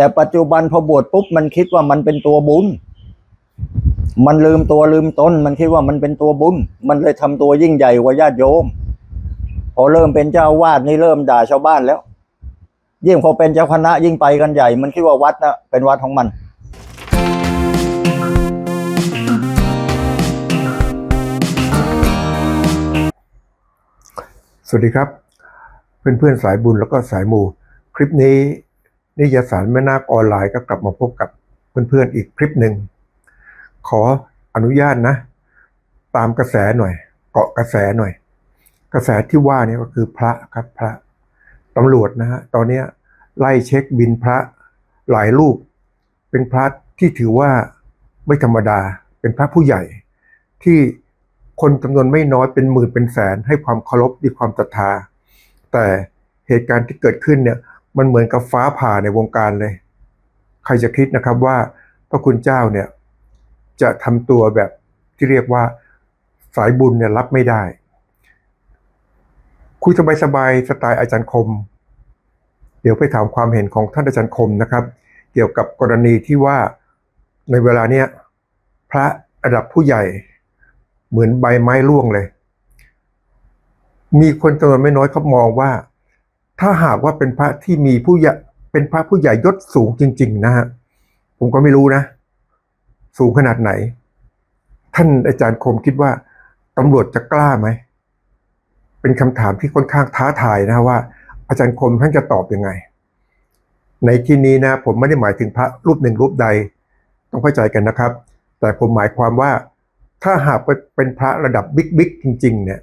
แต่ปัจจุบันพอบวชปุ๊บมันคิดว่ามันเป็นตัวบุญ มันลืมตัวลืมตนมันคิดว่ามันเป็นตัวบุญ มันเลยทำตัวยิ่งใหญ่กว่าญาติโยม พอเริ่มเป็นเจ้าอาวาดนี่เริ่มด่าชาวบ้านแล้วยิ่งพอเป็นเจ้าคณะยิ่งไปกันใหญ่ มันคิดว่าวัดนะเป็นวัดของมันสวัสดีครับ เพื่อนๆสายบุญแล้วก็สายมู คลิปนี้ นิยสารแม่นาคออนไลน์ก็กลับมาพบกับเพื่อนๆอีกคลิปหนึ่ง ขออนุญาตนะ ตามกระแสหน่อย เกาะกระแสหน่อย กระแสที่ว่าเนี่ยก็คือพระครับพระตำรวจนะฮะตอนนี้ไล่เช็คบินพระหลายรูป เป็นพระที่ถือว่าไม่ธรรมดา เป็นพระผู้ใหญ่ ที่คนจำนวนไม่น้อยเป็นหมื่นเป็นแสนให้ความเคารพด้วยความศรัทธา แต่เหตุการณ์ที่เกิดขึ้นเนี่ย มันเหมือนกับฟ้าผ่าในวงการเลย ใครจะคิดนะครับว่าพระคุณเจ้าเนี่ยจะทำตัวแบบที่เรียกว่าสายบุญเนี่ยรับไม่ได้ คุยสบายๆสไตล์อาจารย์คม เดี๋ยวไปถามความเห็นของท่านอาจารย์คมนะครับ เกี่ยวกับกรณีที่ว่าในเวลาเนี้ยพระระดับผู้ใหญ่เหมือนใบไม้ร่วงเลย มีคนจำนวนไม่น้อยเขามองว่า ถ้าหากว่าเป็นพระที่มีผู้ใหญ่เป็นพระผู้ใหญ่ยศสูงจริง ๆ นะฮะผมก็ไม่รู้นะ สูงขนาดไหน ท่านอาจารย์คมคิดว่าตำรวจจะกล้าไหม เป็นคำถามที่ค่อนข้างท้าทายนะว่า อาจารย์คมท่านจะตอบยังไง ในที่นี้นะ ผมไม่ได้หมายถึงพระรูปหนึ่งรูปใด ต้องเข้าใจกันนะครับ แต่ผมหมายความว่า ถ้าหากเป็นพระระดับบิ๊กบิ๊กจริง ๆ เนี่ย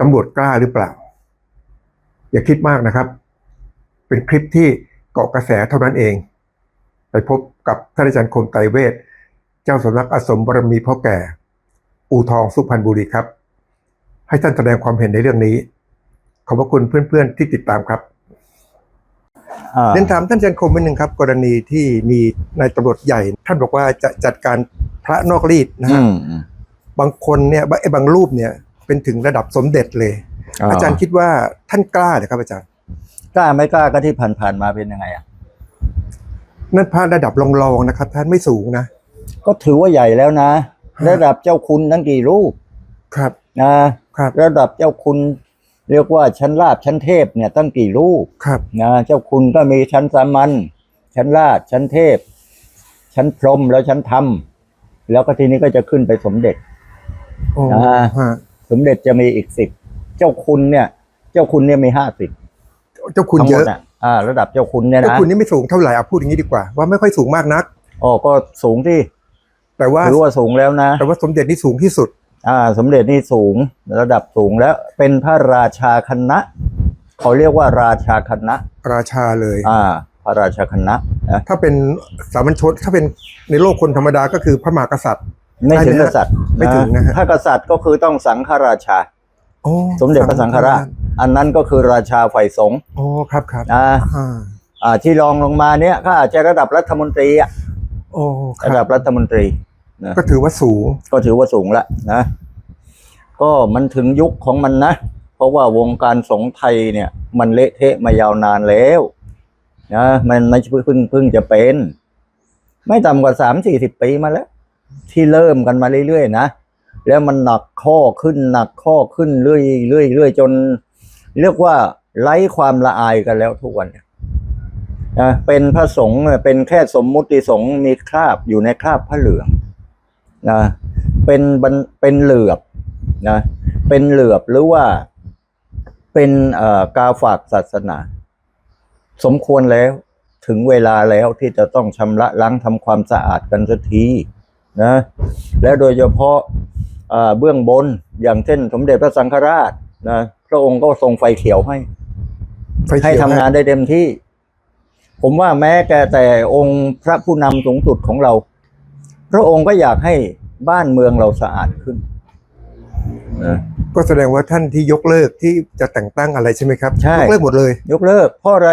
ตำรวจกล้าหรือเปล่า อย่าคิดมากนะครับ เป็นคลิปที่เกาะกระแสเท่านั้นเอง ไปพบกับท่านอาจารย์คมไตรเวทเจ้าสำนักอาสมบารมีพ่อแก่ อูทองสุพรรณบุรีครับ ให้ท่านแสดงความเห็นในเรื่องนี้ ขอบพระคุณเพื่อนๆที่ติดตามครับอ่าเรียนถามท่านอาจารย์คมนิดนึงครับ กรณีที่มีนายตำรวจใหญ่ ท่านบอกว่าจะจัดการพระนอกรีดนะอืฮะมอืมบางคนเนี่ยไอ้บางรูปเนี่ยเป็นถึงระดับสมเด็จเลย อาจารย์คิดว่าท่านกล้าเหรอครับอาจารย์ กล้าไม่กล้าก็ที่ผ่านๆมาเป็นยังไงอะนั่นพระระดับรองๆนะครับท่านไม่สูงนะก็ถือว่าใหญ่แล้วนะฮะระดับเจ้าคุณทั้งกี่รูปครับนะครับระดับเจ้าคุณ เรียกว่าชั้นลาบชั้นเทพเนี่ยตั้งกี่รูปครับนะเจ้าคุณก็มีชั้นสามัญชั้นลาดชั้นเทพ ชั้นพรหมแล้วชั้นธรรมแล้วก็ทีนี้ก็จะขึ้นไปสมเด็จโอ้อ่าฮะสมเด็จจะมีอีกสิบ เจ้าคุณเนี่ย เจ้าคุณเนี่ยมีห้าสิบเจ้าคุณทั้งหเยมดอะอะอ่า ระดับเจ้าคุณเนี่ยเจ้านะคุณนี่ไม่สูงเท่าไหร่เอาพูดอย่างนี้ดีกว่าว่าไม่ค่อยสูงมากนักอ๋อก็สูงที่แต่ว่าถือว่าสูงแล้วนะ แต่ว่าสมเด็จนี่สูงที่สุด อ่า สมเด็จนี่สูงระดับสูงแล้วเป็นพระราชาคณะเขาเรียกว่าราชาคณะ ราชาเลย อ่า พระราชาคณะนะถ้าเป็นสามัญชนถ้าเป็นในโลกคนธรรมดาก็คือพระมหากษัตริย์ ไม่ถึงได้กไหมฮะษัตริย์ไม่ถึงนะฮะถ้ากษัตริย์ก็คือต้องสังฆราชาโอ้ สมเด็จพระสังฆราช อันนั้นก็คือราชาฝ่ายสงฆ์โอ้ครับครับอ่าอ่าอ่าที่รองลงมาเนี่ยก็อาจจะระดับรัฐมนตรีอะโอ้คระดัรับบรัฐมนตรีนะก็ถือว่าสูง ก็ถือว่าสูงละนะ ก็มันถึงยุคของมันนะ เพราะว่าวงการสงฆ์ไทยเนี่ย มันเละเทะมายาวนานแล้วนะมันไม่ใช่เพิ่งเพิ่งจะเป็น ไม่ต่ำกว่าสามสี่สิบปีมาแล้ว ที่เริ่มกันมาเรื่อยๆนะ แล้วมันหนักข้อขึ้นหนักข้อขึ้นเรื่อยๆเรื่อยจน เรียกว่าไร้ความละอายกันแล้วทุกวันนะเป็นพระสงฆ์เป็นแค่สมมุติสงฆ์มีคราบอยู่ในคราบพระเหลืองนะเป็นบันเป็นเหลือบนะเป็นเหลือบหรือว่าเป็นเอ่อกาฝากศาสนา สมควรแล้วถึงเวลาแล้วที่จะต้องชำระล้างทำความสะอาดกันสักทีนะและโดยเฉพาะ เอ่อเบื้องบนอย่างเช่น สมเด็จพระสังฆราชนะพระองค์ก็ทรงไฟเขียวให้ไฟให้เขียวทำงานได้เต็มที่ ผมว่าแม้แกแต่องค์พระผู้นำสูงสุดของเรา พระองค์ก็อยากให้บ้านเมืองเราสะอาดขึ้นนะก็แสดงว่าท่านที่ยกเลิกที่จะแต่งตั้งอะไรใช่ไหมครับใช่ยกเลิกหมดเลย ยกเลิก เพราะอะไร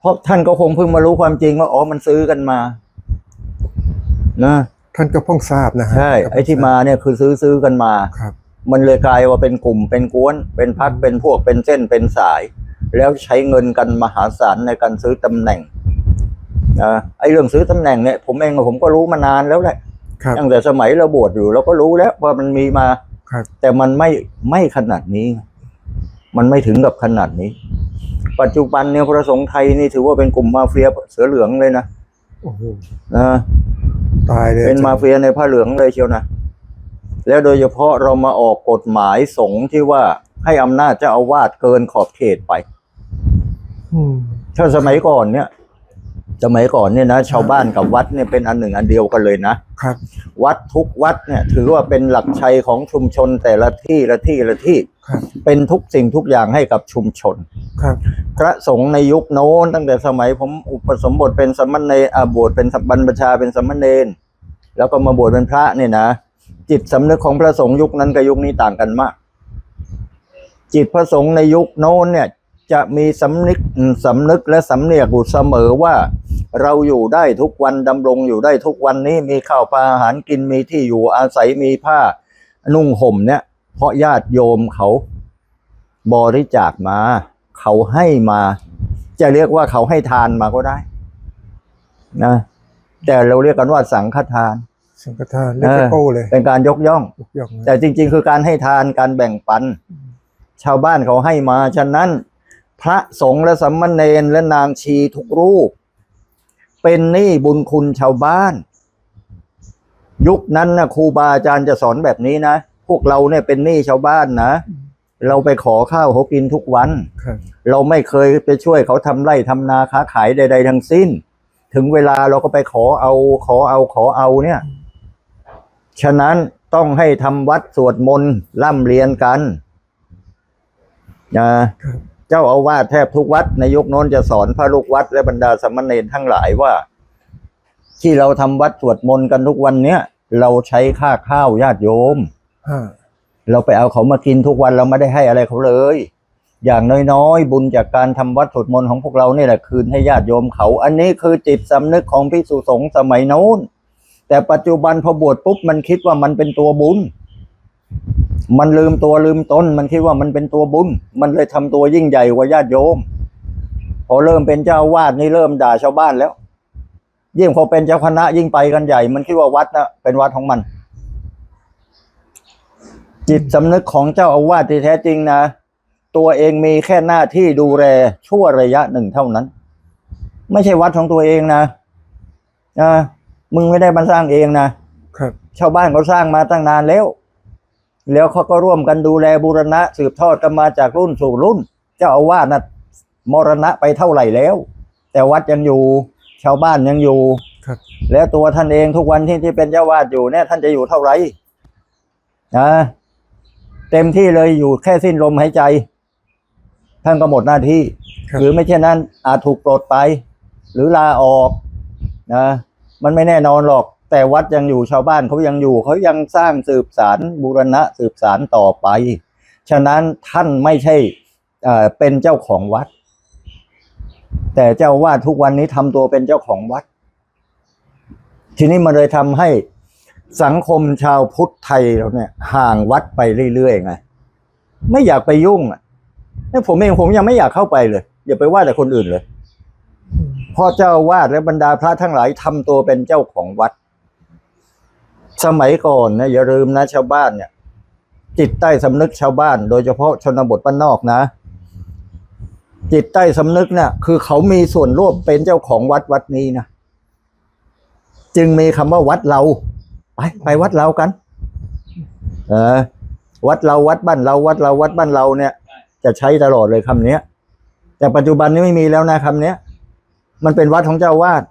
เพราะท่านก็คงเพิ่งมารู้ความจริงว่าอ๋อมันซื้อกันมา นะ ท่านก็เพิ่งทราบนะฮะใช่ไอ้ที่มาเนี่ยคือซื้อซื้อกันมาครับ มันเลยกลายว่าเป็นกลุ่มเป็นกวน เป็นพักเป็นพวกเป็นเส้นเป็นสาย แล้วใช้เงินกันมหาศาลในการซื้อตำแหน่งนะไอ้เรื่องซื้อตำแหน่งเนี่ยผมเองผมก็รู้มานานแล้วแหละครับตั้งแต่สมัยเราบวชอยู่เราก็รู้แล้วว่ามันมีมาครับแต่มันไม่ไม่ขนาดนี้ มันไม่ถึงกับขนาดนี้ ปัจจุบันเนี่ยพระสงฆ์ไทยนี่ถือว่าเป็นกลุ่มมาเฟียเสือเหลืองเลยนะโอ้โหนะ ตายเลยเป็นมาเฟียในผ้าเหลืองเลยเชียวนะ แล้วโดยเฉพาะเรามาออกกฎหมายสงฆ์ที่ว่าให้อำนาจเจ้าอาวาสเกินขอบเขตไปอืมถ้าสมัยก่อนเนี่ย สมัยก่อนเนี่ยนะชาวบ้านกับวัดเนี่ยเป็นอันหนึ่งอันเดียวกันเลยนะครับ วัดทุกวัดเนี่ย ถือว่าเป็นหลักชัยของชุมชนแต่ละที่ละที่ละที่ ครับเป็นทุกสิ่งทุกอย่างให้กับชุมชน ครับ พระสงฆ์ในยุคโน้นตั้งแต่สมัยผมอุปสมบทเป็นสามเณรอาบวชเป็นบรรพชาเป็นสามเณรแล้วก็มาบวชเป็นพระเนี่ยนะจิตสำนึกของพระสงฆ์ยุคนั้นกับยุคนี้ต่างกันมาก จิตพระสงฆ์ในยุคโน้นเนี่ยจะมีสำนึกสำนึกและสำเนียกอยู่เสมอว่า เราอยู่ได้ทุกวันดำรงอยู่ได้ทุกวันนี้มีข้าวปลาอาหารกินมีที่อยู่อาศัยมีผ้านุ่งห่มเนี่ย เพราะญาติโยมเขาบริจาคมา เขาให้มา จะเรียกว่าเขาให้ทานมาก็ได้ นะ แต่เราเรียกกันว่าสังฆทาน สังฆทานเรียกว่าโก้เลย เป็นการยกย่องยกย่องนะแต่จริง ๆ คือการให้ทานการแบ่งปัน ชาวบ้านเขาให้มา ฉะนั้น พระสงฆ์และสัมมเนรและนางชีทุกรูป เป็นหนี้บุญคุณชาวบ้าน ยุคนั้นนะครูบาอาจารย์จะสอนแบบนี้นะพ วกเราเนี่ยเป็นหนี้ชาวบ้านนะ เราไปขอข้าวเขากินทุกวันครับเราไม่เคยไปช่วยเขาทำไร่ทำนาค้าขายใด ๆ ทั้งสิ้น ถึงเวลาเราก็ไปขอเอาขอเอาขอเอาเนี่ย ฉะนั้นต้องให้ทำวัดสวดมนต์ร่ำเรียนกันนะครับเจ้าอาวาสแทบทุกวัดในยุคโน้นจะสอนพระลูกวัดและบรรดาสามเณรทั้งหลายว่า ที่เราทำวัดสวดมนต์กันทุกวันเนี้ยเราใช้ค่าข้าวญาติโยมห้า เราไปเอาเขามากินทุกวันเราไม่ได้ให้อะไรเขาเลย อย่างน้อยๆ บุญจากการทำวัดสวดมนต์ของพวกเราเนี่ยแหละคืนให้ญาติโยมเขา อันนี้คือจิตสำนึกของพิสุสงฆ์สมัยโน้น แต่ปัจจุบันพอบวชปุ๊บมันคิดว่ามันเป็นตัวบุญ มันลืมตัวลืมตนมันคิดว่ามันเป็นตัวบุญ มันเลยทำตัวยิ่งใหญ่กว่าญาติโยม พอเริ่มเป็นเจ้าอาวาดนี่เริ่มด่าชาวบ้านแล้วยิ่งพอเป็นเจ้าคณะยิ่งไปกันใหญ่ มันคิดว่าวัดนะเป็นวัดของมัน จิตสำนึกของเจ้าอาวาสที่แท้จริงนะ ตัวเองมีแค่หน้าที่ดูแลชั่วระยะหนึ่งเท่านั้น ไม่ใช่วัดของตัวเองนะนะมึงไม่ได้มาสร้างเองนะครับชาวบ้านเขาสร้างมาตั้งนานแล้ว แล้วเขาก็ร่วมกันดูแลบูรณะ สืบทอดกันมาจากรุ่นสู่รุ่น เจ้าอาวาสนะมรณะไปเท่าไหร่แล้ว แต่วัดยังอยู่ ชาวบ้านยังอยู่ครับ แล้วตัวท่านเองทุกวันที่ที่เป็นเจ้าวาดอยู่เนี่ยท่านจะอยู่เท่าไหร่นะ เต็มที่เลยอยู่แค่สิ้นลมหายใจ ท่านก็หมดหน้าที่ครับหรือไม่เช่นนั้น อาจถูกปลดไป หรือลาออกนะมันไม่แน่นอนหรอก แต่วัดยังอยู่ชาวบ้านเขายังอยู่เขายังสร้างสืบสารบูรณะสืบสารต่อไป ฉะนั้นท่านไม่ใช่เอ่อเป็นเจ้าของวัด แต่เจ้าวาดทุกวันนี้ทำตัวเป็นเจ้าของวัด ทีนี้มันเลยทำให้ สังคมชาวพุทธไทยเราเนี่ย ห่างวัดไปเรื่อยๆไงไม่อยากไปยุ่งอะเนี่ยผมเองผมยังไม่อยากเข้าไปเลย อย่าไปว่าแต่คนอื่นเลยพ่อเจ้าวาดและบรรดาพระทั้งหลายทำตัวเป็นเจ้าของวัด สมัยก่อนนะอย่าลืมนะชาวบ้านเนี่ย จิตใต้สำนึกชาวบ้าน โดยเฉพาะชนบทบ้านนอกนะ จิตใต้สำนึกเนี่ยคือเขามีส่วนร่วมเป็นเจ้าของวัดวัดนี้นะจึงมีคำว่าวัดเรา ไปไปวัดเรากัน เออ วัดเราวัดบ้านเราวัดเราวัดบ้านเราเนี่ย จะใช้ตลอดเลยคำเนี้ย แต่ปัจจุบันนี้ไม่มีแล้วนะคำเนี้ย มันเป็นวัดของเจ้าวาด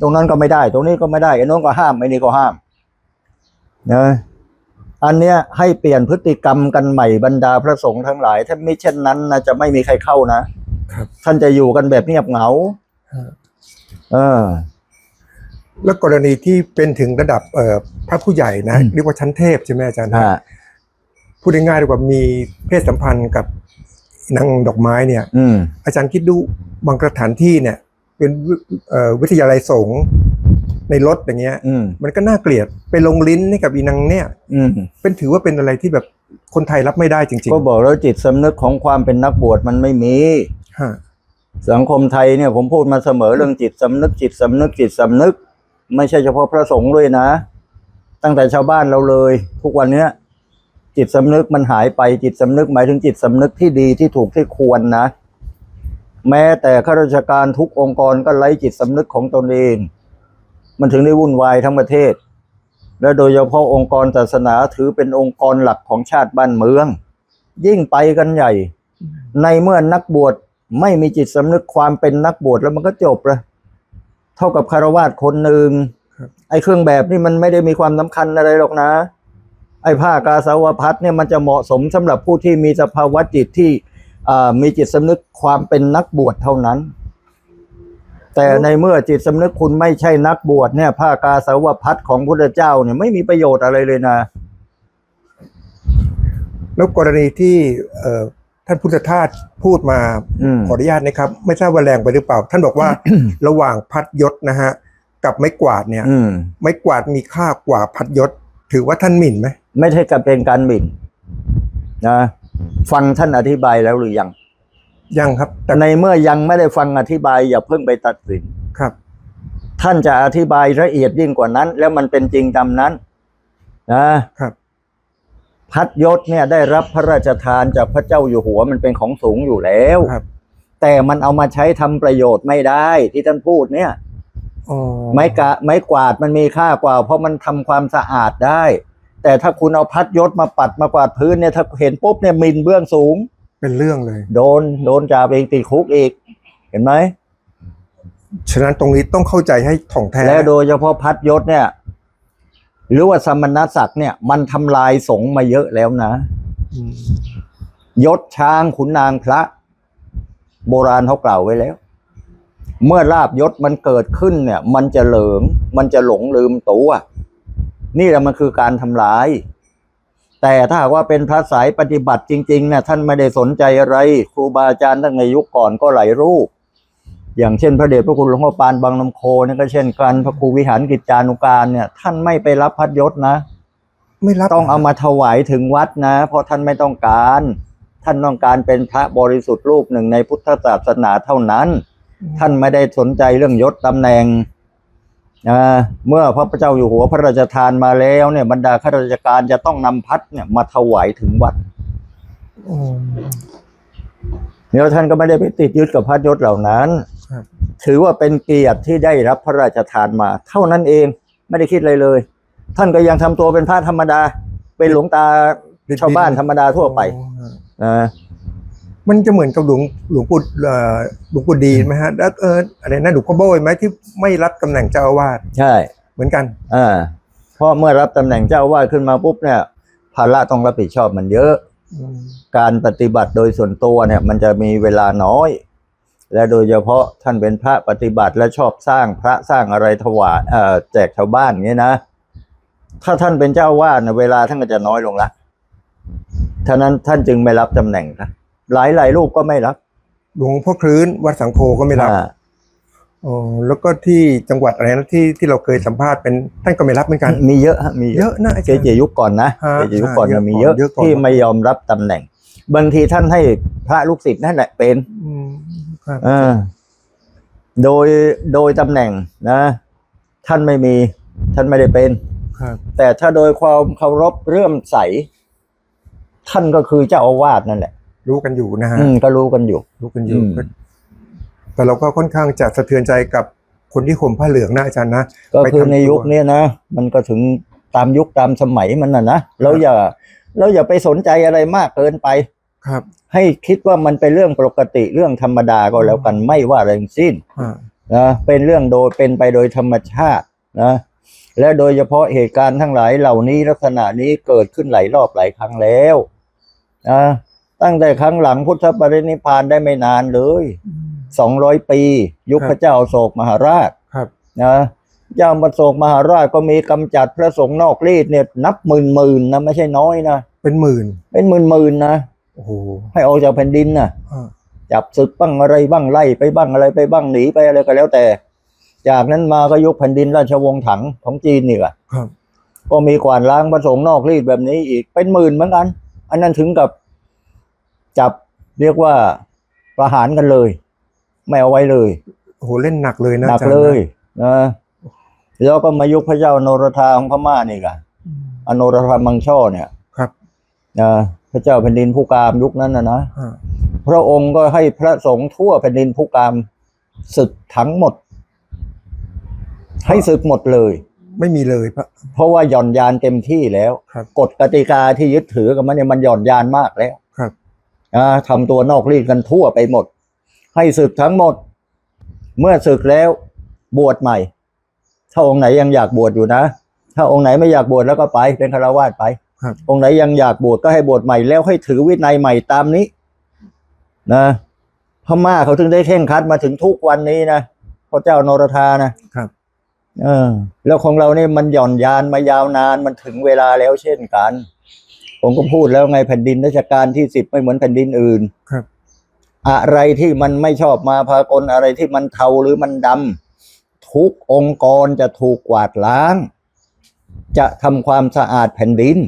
ตรงนั้นก็ไม่ได้ ตรงนี้ก็ไม่ได้ไอ้โน้นก็ห้ามไอ้นี่ก็ห้ามนะอันเนี้ยให้เปลี่ยนพฤติกรรมกันใหม่บรรดาพระสงฆ์ทั้งหลายถ้าไม่เช่นนั้นนะจะไม่มีใครเข้านะครับท่านจะอยู่กันแบบเงียบเหงาฮะเออ แล้วกรณีที่เป็นถึงระดับเอ่อพระผู้ใหญ่นะอืมเรียกว่าชั้นเทพใช่ไหมอาจารย์ฮะพูดง่ายๆดีกว่ามีเพศสัมพันธ์กับนางดอกไม้เนี่ยอืมอาจารย์คิดดูบางสถานที่เนี่ย เป็นวิเอ่อวิทยาลัยสงฆ์ในรถอย่างเงี้ยอืมมันก็น่าเกลียดไปลงลิ้นให้กับอีนางเนี่ยอืมเป็นถือว่าเป็นอะไรที่แบบคนไทยรับไม่ได้จริงก็บอกแล้วจิตสำนึกของความเป็นนักบวชมันไม่มีๆฮะสังคมไทยเนี่ยผมพูดมาเสมอเรื่องจิตสำนึกจิตสำนึกจิตสำนึก ไม่ใช่เฉพาะพระสงฆ์ด้วยนะ ตั้งแต่ชาวบ้านเราเลย ทุกวันเนี้ย จิตสำนึกมันหายไปจิตสำนึกหมายถึงจิตสำนึกที่ดีที่ถูกที่ควรนะ แม้แต่ข้าราชการทุกองค์กรก็ไร้จิตสำนึกของตนเอง มันถึงได้วุ่นวายทั้งประเทศ และโดยเฉพาะองค์กรศาสนาถือเป็นองค์กรหลักของชาติบ้านเมือง ยิ่งไปกันใหญ่ ในเมื่อนักบวชไม่มีจิตสำนึกความเป็นนักบวชแล้วมันก็จบเลย เท่ากับคารวาสคนหนึ่งครับไอ้เครื่องแบบนี่มันไม่ได้มีความสำคัญอะไรหรอกนะ ไอ้ผ้ากาสาวพัดเนี่ยมันจะเหมาะสมสำหรับผู้ที่มีสภาวะจิตที่อ่ามีจิตสำนึกความเป็นนักบวชเท่านั้น แต่ในเมื่อจิตสำนึกคุณไม่ใช่นักบวชเนี่ย ผ้ากาสาวพัดของพระเจ้าเนี่ยไม่มีประโยชน์อะไรเลยนะ แล้วกรณีที่เอ่อ ท่านพุทธทาสพูดมาอืมขออนุญาตนะครับ ไม่ทราบว่าแรงไปหรือเปล่า ท่านบอกว่าระหว่างพัดยศนะฮะกับไม้กวาดเนี่ยอืมไม้กวาดมีค่ากว่าพัดยศ ถือว่าท่านหมิ่นไหมไม่ใช่กับเป็นการหมิ่นนะฟังท่านอธิบายแล้วหรือยังยังครับแต่ในเมื่อยังไม่ได้ฟังอธิบาย อย่าเพิ่งไปตัดสินครับ ท่านจะอธิบายละเอียดยิ่งกว่านั้น แล้วมันเป็นจริงตามนั้น นะครับ พัดยศเนี่ยได้รับพระราชทานจากพระเจ้าอยู่หัวมันเป็นของสูงอยู่แล้ว ครับ แต่มันเอามาใช้ทำประโยชน์ไม่ได้ที่ท่านพูดเนี่ย อ๋อไม้กะไม้กวาดมันมีค่ากว่า เพราะมันทำความสะอาดได้ แต่ถ้าคุณเอาพัดยศมาปัดมากวาดพื้นเนี่ยถ้าเห็นปุ๊บเนี่ยหมินเบื้องสูง เป็นเรื่องเลย โดนโดนจับเองติดคุกอีก เห็นไหมฉะนั้นตรงนี้ต้องเข้าใจให้ถ่องแท้และโดยเฉพาะพัดยศเนี่ย หรือว่าสมณศักดิ์เนี่ย มันทำลายสงฆ์มาเยอะแล้วนะอืมยศช้างขุนนางพระ โบราณเขากล่าวไว้แล้ว เมื่อลาบยศมันเกิดขึ้นเนี่ย มันจะเหลิง มันจะหลงลืมตัวนี่แหละมันคือการทำลาย แต่ถ้าหากว่าเป็นพระสายปฏิบัติจริงๆเนี่ยท่านไม่ได้สนใจอะไร ครูบาอาจารย์ตั้งในยุคก่อนก็หลายรูป อย่างเช่นพระเดชพระคุณหลวงพ่อปานบางลำโคเนี่ยก็เช่นกันพระครูวิหารกิจจานุการเนี่ย ท่านไม่ไปรับพัดยศนะ ไม่รับต้องเอามาถวายถึงวัดนะ เพราะท่านไม่ต้องการ ท่านต้องการเป็นพระบริสุทธิ์รูปหนึ่งในพุทธศาสนาเท่านั้น ท่านไม่ได้สนใจเรื่องยศตำแหน่งอ่าเมื่อพระเจ้าอยู่หัวพระราชทานมาแล้วเนี่ยบรรดาข้าราชการจะต้องนำพัดเนี่ยมาถวายถึงวัดอืมแล้วท่านก็ไม่ได้ไปติดยึดกับพัดยศเหล่านั้นครับ ถือว่าเป็นเกียรติที่ได้รับพระราชทานมา เท่านั้นเองไม่ได้คิดอะไรเลย ท่านก็ยังทำตัวเป็นพระธรรมดา เป็นหลวงตาชาวบ้านธรรมดาทั่วไปอ๋อนะมันจะเหมือนกับหลวงหลวงปู่เอ่อหลวงปู่ดีไหมฮะแล้วเอออะไรนะหลวงพ่อโบยไหมที่ไม่รับตำแหน่งเจ้าอาวาสใช่ เหมือนกันอ่าเพราะเมื่อรับตำแหน่งเจ้าอาวาสขึ้นมาปุ๊บเนี่ยภาระต้องรับผิดชอบมันเยอะอืมการปฏิบัติโดยส่วนตัวเนี่ย มันจะมีเวลาน้อย และโดยเฉพาะท่านเป็นพระปฏิบัติและชอบสร้างพระสร้างอะไรถวายเอ่อแจกชาวบ้านเงี้ยนะ ถ้าท่านเป็นเจ้าอาวาสเนี่ยเวลาท่านก็จะน้อยลงละท่านั้นท่านจึงไม่รับตำแหน่งนะหลายหลายๆรูปก็ไม่รับ หลวงพ่อคลื้นวัดสังโฆก็ไม่รับอ่าอ๋อแล้วก็ที่จังหวัดอะไรนะที่ที่เราเคยสัมภาษณ์เป็นท่านก็ไม่รับเหมือนกัน มีเยอะฮะมีเยอะนะอาเกจารย์จิยุคก่อนนะฮะเกจิยุคก่อนฮะมันมีเยอะเยอะก่อนที่ไม่ยอมรับตำแหน่ง บางทีท่านให้พระลูกศิษย์นั่นแหละเป็นอืมครับ เออโดยโดยตำแหน่งนะ ท่านไม่มี ท่านไม่ได้เป็นครับแต่ถ้าโดยความเคารพเรื่อมใส ท่านก็คือเจ้าอาวาสนั่นแหละ รู้กันอยู่นะฮะอืมก็รู้กันอยู่ รู้กันอยู่อืมแต่เราก็ค่อนข้างจะสะเทือนใจกับคนที่ห่มผ้าเหลืองนะอาจารย์นะก็ไปคือทำในตัวยุคเนี้ยนะมันก็ถึงตามยุคตามสมัยมันน่ะนะเราอย่าเราอย่าไปสนใจอะไรมากเกินไปครับให้คิดว่ามันเป็นเรื่องปกติเรื่องธรรมดาก็แล้วกันไม่ว่าอะไรทั้งสิ้นอ่านะเป็นเรื่องโดยเป็นไปโดยธรรมชาตินะและโดยเฉพาะเหตุการณ์ทั้งหลายเหล่านี้ลักษณะนี้เกิดขึ้นหลายรอบหลายครั้งแล้วนะตั้งแต่ครั้งหลังพุทธปรินิพพานได้ไม่นานเลยสองร้อยปี ยุคพระเจ้าอโศกมหาราชครับนะเจ้าประโศกมหาราชก็มีกำจัดพระสงฆ์นอกรีดเนี่ยนับหมื่นหมื่นนะไม่ใช่น้อยนะเป็นหมื่น เป็นหมื่นหมื่นนะ โอ้โหให้ออกจากแผ่นดินนะอ่าจับศึกบ้างอะไรบ้างไล่ไปบ้างอะไรไปบ้างหนีไปอะไรก็แล้วแต่ จากนั้นมาก็ยกแผ่นดินราชวงศ์ถังของจีนนี่แหละครับก็มีกวาดล้างพระสงฆ์นอกรีดแบบนี้อีกเป็นหมื่นเหมือนกัน อันนั้นถึงกับจับเรียกว่าประหารกันเลย ไม่เอาไว้เลยโอ้โหเล่นหนักเลยนะหนักอาจารย์เลยนะแล้วก็มายุคพระเจ้าโนรธาของพม่านี่กันอโนรธามังช่อเนี่ย ครับนะพ ระเจ้าแผ่นดินผู้กามยุคนั้นนะนะอ่าพระองค์ก็ให้พระสงฆ์ทั่วแผ่นดินผู้กามศึกทั้งหมด ให้ศึกหมดเลย ไม่มีเลยพระเพราะว่าหย่อนยานเต็มที่แล้วครับกฎกติกาที่ยึดถือกันมาเนี่ยมันหย่อนยานมากแล้วครับอ่าทำตัวนอกรีดกันทั่วไปหมด ให้ศึกทั้งหมด เมื่อศึกแล้วบวชใหม่ ถ้าองค์ไหนยังอยากบวชอยู่นะ ถ้าองค์ไหนไม่อยากบวชแล้วก็ไปเป็นคารวาสไปครับ องค์ไหนยังอยากบวชก็ให้บวชใหม่แล้วให้ถือวินัยใหม่ตามนี้ นะพม่าเขาถึงได้เข่งครัดมาถึงทุกวันนี้นะพระเจ้านรธานะครับ เออ แล้วของเราเนี่ยมันหย่อนยานมายาวนานมันถึงเวลาแล้วเช่นกัน ผมก็พูดแล้วไงแผ่นดินราชการที่สิบไม่เหมือนแผ่นดินอื่นครับ อะไรที่มันไม่ชอบมาพากลอะไรที่มันเทาหรือมันดำทุกองค์กรจะถูกกวาดล้าง จะทำความสะอาดแผ่นดิน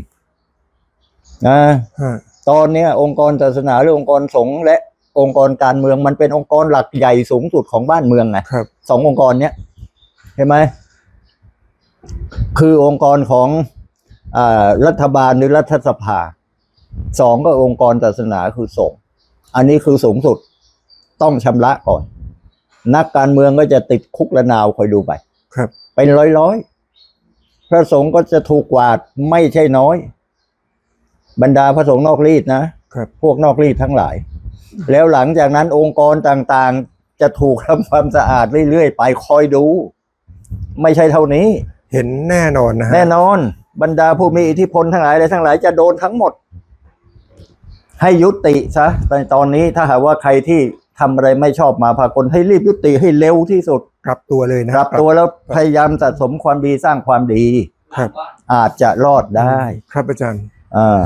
นะฮะตอนเนี้ยองค์กรศาสนาหรือองค์กรสงฆ์และองค์กรการเมืองมันเป็นองค์กรหลักใหญ่สูงสุดของบ้านเมืองไงครับสององค์กรเนี้ยเห็นไหมคือองค์กรของอารัฐบาลหรือรัฐสภาสองก็องค์กรศาสนาคือสงฆ์อันนี้คือสูงสุดต้องชำระก่อน นักการเมืองก็จะติดคุกละนาวคอยดูไป ครับ เป็นร้อยร้อยๆพระสงฆ์ก็จะถูกกวาดไม่ใช่น้อย บรรดาพระสงฆ์นอกรีดนะครับ พวกนอกรีดทั้งหลาย แล้วหลังจากนั้นองค์กรต่างๆ จะถูกทำความสะอาดเรื่อยๆ ไปคอยดู ไม่ใช่เท่านี้ เห็นแน่นอนนะฮะแน่นอนบรรดาผู้มีอิทธิพลทั้งหลายอะไรทั้งหลายจะโดนทั้งหมด ให้ยุติซะในตอนนี้ถ้าหากว่าใครที่ทำอะไรไม่ชอบมาพากลให้รีบยุติให้เร็วที่สุดกลับตัวเลยนะกลับตัวแล้วพยายามสะสมความดีสร้างความดี ครับ อาจจะรอดได้ ครับอาจารย์ อ่า